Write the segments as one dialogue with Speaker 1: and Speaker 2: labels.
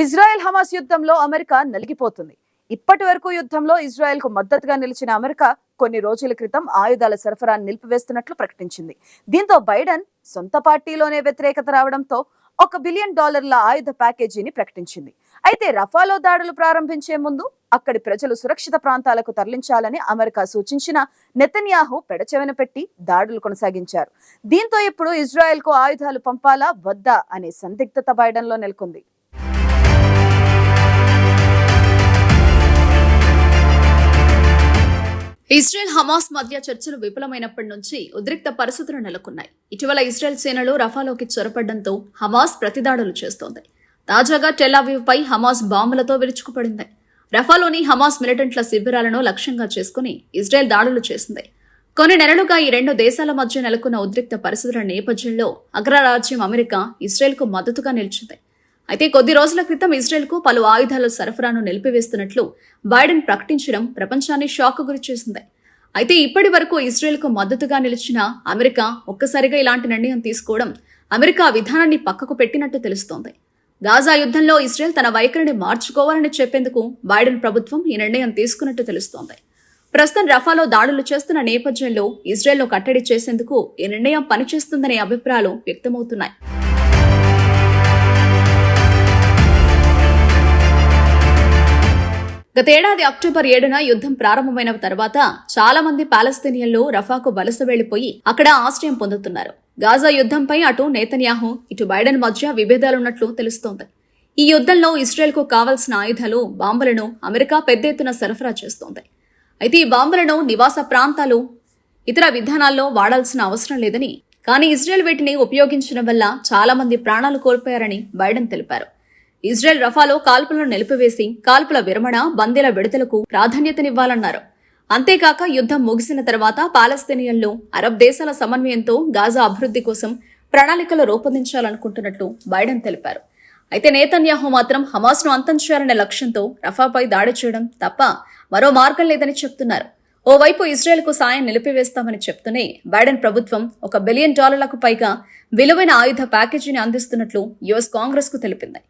Speaker 1: Israel Hamas యుద్ధంలో America నలిగిపోతుంది. ఇప్పటి వరకు యుద్ధంలో ఇజ్రాయెల్కు మద్దతుగా నిలిచిన అమెరికా కొన్ని రోజుల క్రితం ఆయుధాల సరఫరాను నిలిపివేస్తున్నట్లు ప్రకటించింది. దీంతో బైడెన్ సొంత పార్టీలోనే వ్యతిరేకత రావడంతో ఒక బిలియన్ డాలర్ల ఆయుధ ప్యాకేజీని ప్రకటించింది. అయితే రఫాలో దాడులు ప్రారంభించే ముందు అక్కడి ప్రజలు సురక్షిత ప్రాంతాలకు తరలించాలని అమెరికా సూచించిన నెతన్యాహు పెడచెవిన పెట్టి దాడులు కొనసాగించారు. దీంతో ఇప్పుడు ఇజ్రాయెల్కు ఆయుధాలు పంపాలా వద్దా అనే సందిగ్ధత బైడెన్లో నెలకొంది.
Speaker 2: ఇజ్రాయెల్ హమాస్ మధ్య చర్చలు విఫలమైనప్పటి నుంచి ఉద్రిక్త పరిస్థితులు నెలకొన్నాయి. ఇటీవల ఇజ్రాయెల్ సేనలు రఫాలోకి చొరపడడంతో హమాస్ ప్రతిదాడులు చేస్తోంది. తాజాగా టెలావీవ్ పై హమాస్ బాంబులతో విరుచుకుపడింది. రఫాలోని హమాస్ మిలిటెంట్ల శిబిరాలను లక్ష్యంగా చేసుకుని ఇజ్రాయెల్ దాడులు చేసింది. కొన్ని నెలలుగా ఈ రెండు దేశాల మధ్య నెలకొన్న ఉద్రిక్త పరిస్థితుల నేపథ్యంలో అగ్రరాజ్యం అమెరికా ఇజ్రాయెల్కు మద్దతుగా నిలిచింది. అయితే కొద్ది రోజుల క్రితం ఇజ్రాయెల్కు పలు ఆయుధాల సరఫరాను నిలిపివేస్తున్నట్లు బైడెన్ ప్రకటించడం ప్రపంచాన్ని షాక్ గురిచేసింది. అయితే ఇప్పటి వరకు ఇజ్రాయెల్కు మద్దతుగా నిలిచిన అమెరికా ఒక్కసారిగా ఇలాంటి నిర్ణయం తీసుకోవడం అమెరికా విధానాన్ని పక్కకు పెట్టినట్టు తెలుస్తోంది. గాజా యుద్ధంలో ఇజ్రాయెల్ తన వైఖరిని మార్చుకోవాలని చెప్పేందుకు బైడెన్ ప్రభుత్వం ఈ నిర్ణయం తీసుకున్నట్టు తెలుస్తోంది. ప్రస్తుతం రఫాలో దాడులు చేస్తున్న నేపథ్యంలో ఇజ్రాయెల్ను కట్టడి చేసేందుకు ఈ నిర్ణయం పనిచేస్తుందనే అభిప్రాయాలు వ్యక్తమవుతున్నాయి. గతేడాది అక్టోబర్ ఏడున యుద్ధం ప్రారంభమైన తర్వాత చాలా మంది పాలస్తీనియన్లు రఫాకు వలస వెళ్ళిపోయి అక్కడ ఆశ్రయం పొందుతున్నారు. గాజా యుద్ధంపై అటు నేతన్యాహు ఇటు బైడెన్ మధ్య విభేదాలున్నట్లు తెలుస్తోంది. ఈ యుద్ధంలో ఇజ్రాయెల్కు కావలసిన ఆయుధాలు బాంబులను అమెరికా పెద్ద ఎత్తున సరఫరా చేస్తోంది. అయితే ఈ బాంబులను నివాస ప్రాంతాలు ఇతర విధానాల్లో వాడాల్సిన అవసరం లేదని కానీ ఇజ్రాయెల్ వీటిని ఉపయోగించడం వల్ల చాలా మంది ప్రాణాలు కోల్పోయారని బైడెన్ తెలిపారు. ఇజ్రాయెల్ రఫాలో కాల్పులను నిలిపివేసి కాల్పుల విరమణ బందీల విడుదలకు ప్రాధాన్యతనివ్వాలన్నారు. అంతేకాక యుద్ధం ముగిసిన తర్వాత పాలస్తీనియన్లు అరబ్ దేశాల సమన్వయంతో గాజా అభివృద్ధి కోసం ప్రణాళికలు రూపొందించాలనుకుంటున్నట్లు బైడెన్ తెలిపారు. అయితే నేతన్యాహు మాత్రం హమాస్ను అంతం చేయాలనే లక్ష్యంతో రఫాపై దాడి చేయడం తప్ప మరో మార్గం లేదని చెప్తున్నారు. ఓవైపు ఇజ్రాయెల్కు సాయం నిలిపివేస్తామని చెప్తూనే బైడెన్ ప్రభుత్వం ఒక బిలియన్ డాలర్లకు పైగా విలువైన ఆయుధ ప్యాకేజీని అందిస్తున్నట్లు యుఎస్ కాంగ్రెస్కు తెలిపింది.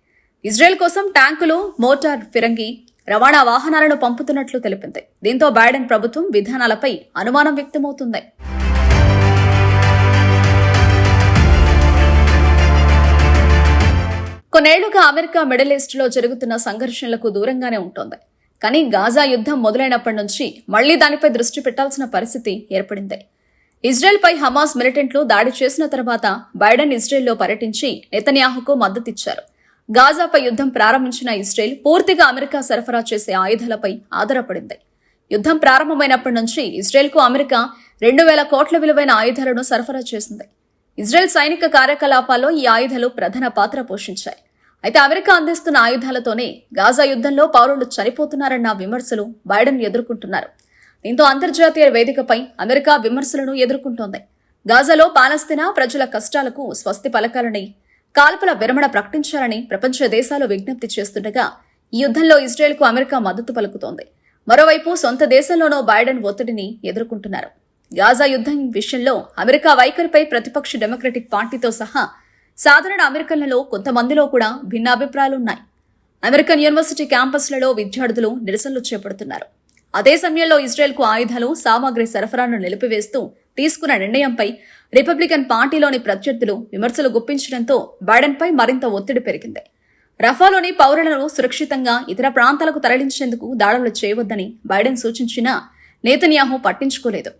Speaker 2: ఇజ్రాయెల్ కోసం ట్యాంకులు మోటార్ ఫిరంగి రవాణా వాహనాలను పంపుతున్నట్లు తెలిపింది. దీంతో బైడెన్ ప్రభుత్వం విధానాలపై అనుమానం వ్యక్తమవుతుంది. కొన్నేళ్ళుగా అమెరికా మిడిల్ ఈస్ట్లో జరుగుతున్న సంఘర్షణలకు దూరంగానే ఉంటోంది. కానీ గాజా యుద్ధం మొదలైనప్పటి నుంచి మళ్ళీ దానిపై దృష్టి పెట్టాల్సిన పరిస్థితి ఏర్పడింది. ఇజ్రాయెల్ పై హమాస్ మిలిటెంట్లు దాడి చేసిన తర్వాత బైడెన్ ఇజ్రాయెల్లో పర్యటించి నెతన్యాహుకు మద్దతిచ్చారు. గాజాపై యుద్ధం ప్రారంభించిన ఇజ్రాయెల్ పూర్తిగా అమెరికా సరఫరా చేసే ఆయుధాలపై ఆధారపడింది. యుద్ధం ప్రారంభమైనప్పటి నుంచి ఇజ్రాయెల్కు అమెరికా రెండు వేల కోట్ల విలువైన ఆయుధాలను సరఫరా చేసింది. ఇజ్రాయెల్ సైనిక కార్యకలాపాల్లో ఈ ఆయుధాలు ప్రధాన పాత్ర పోషించాయి. అయితే అమెరికా అందిస్తున్న ఆయుధాలతోనే గాజా యుద్ధంలో పౌరులు చనిపోతున్నారన్న విమర్శలు బైడెన్ ఎదుర్కొంటున్నారు. దీంతో అంతర్జాతీయ వేదికపై అమెరికా విమర్శలను ఎదుర్కొంటోంది. గాజాలో పాలస్తీనా ప్రజల కష్టాలకు స్వస్తి పలకాలని కాల్పుల విరమణ ప్రకటించాలని ప్రపంచ దేశాలు విజ్ఞప్తి చేస్తుండగా ఈ యుద్ధంలో ఇజ్రాయెల్కు అమెరికా మద్దతు పలుకుతోంది. మరోవైపు సొంత దేశంలోనూ బైడెన్ ఒత్తిడిని ఎదుర్కొంటున్నారు. గాజా యుద్ధం విషయంలో అమెరికా వైఖరిపై ప్రతిపక్ష డెమోక్రటిక్ పార్టీతో సహా సాధారణ అమెరికన్లలో కొంతమందిలో కూడా భిన్నాభిప్రాయాలున్నాయి. అమెరికన్ యూనివర్సిటీ క్యాంపస్లలో విద్యార్థులు నిరసనలు చేపడుతున్నారు. అదే సమయంలో ఇజ్రాయెల్కు ఆయుధాలు సామాగ్రి సరఫరాను నిలిపివేస్తూ తీసుకున్న నిర్ణయంపై రిపబ్లికన్ పార్టీలోని ప్రత్యర్థులు విమర్శలు గుప్పించడంతో బైడెన్పై మరింత ఒత్తిడి పెరిగింది. రఫాలోని పౌరులను సురక్షితంగా ఇతర ప్రాంతాలకు తరలించేందుకు దాడులు చేయవద్దని బైడెన్ సూచించినా నేతన్యాహు పట్టించుకోలేదు.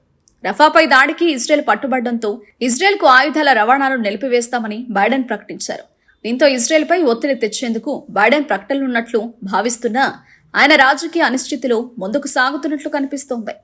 Speaker 2: రఫాపై దాడికి ఇజ్రాయెల్ పట్టుబడడంతో ఇజ్రాయెల్కు ఆయుధాల రవాణాను నిలిపివేస్తామని బైడెన్ ప్రకటించారు. దీంతో ఇజ్రాయెల్పై ఒత్తిడి తెచ్చేందుకు బైడెన్ ప్రకటనలున్నట్లు భావిస్తున్నా ఆయన రాజకీయ అనిశ్చితిలో ముందుకు సాగుతున్నట్లు కనిపిస్తోంది.